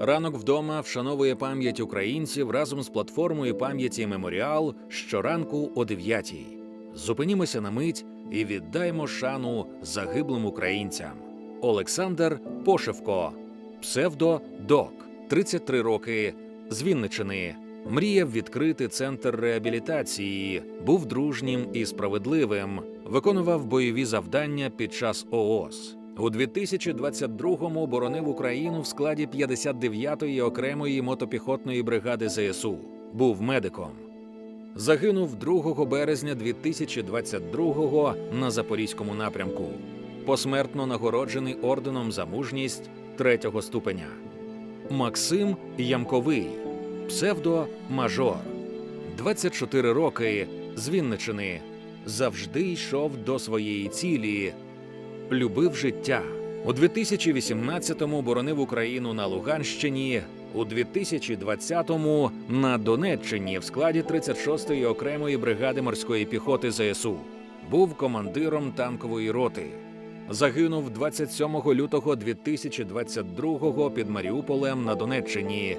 Ранок вдома вшановує пам'ять українців разом з платформою пам'яті Меморіал щоранку о 9-й. Зупинімося на мить і віддаймо шану загиблим українцям. Олександр Пошевко, псевдо Док, 33 роки, з Вінничини. Мріяв відкрити центр реабілітації, був дружнім і справедливим, виконував бойові завдання під час ООС. У 2022-му боронив Україну в складі 59-ї окремої мотопіхотної бригади ЗСУ. Був медиком. Загинув 2 березня 2022-го на Запорізькому напрямку. Посмертно нагороджений орденом за мужність третього ступеня. Максим Ямковий, псевдо Мажор, 24 роки з Вінничини. Завжди йшов до своєї цілі, любив життя. У 2018-му боронив Україну на Луганщині, у 2020-му на Донеччині в складі 36-ї окремої бригади морської піхоти ЗСУ. Був командиром танкової роти. Загинув 27 лютого 2022-го під Маріуполем на Донеччині,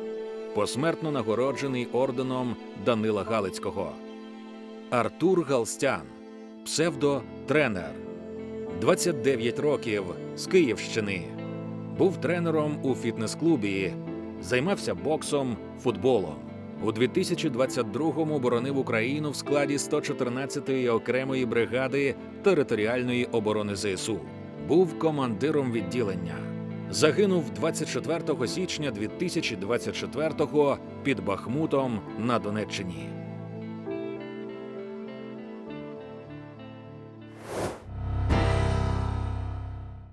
посмертно нагороджений орденом Данила Галицького. Артур Галстян, псевдо тренер, 29 років з Київщини. Був тренером у фітнес-клубі, займався боксом, футболом. У 2022-му боронив Україну в складі 114-ї окремої бригади територіальної оборони ЗСУ. Був командиром відділення. Загинув 24 січня 2024-го під Бахмутом на Донеччині.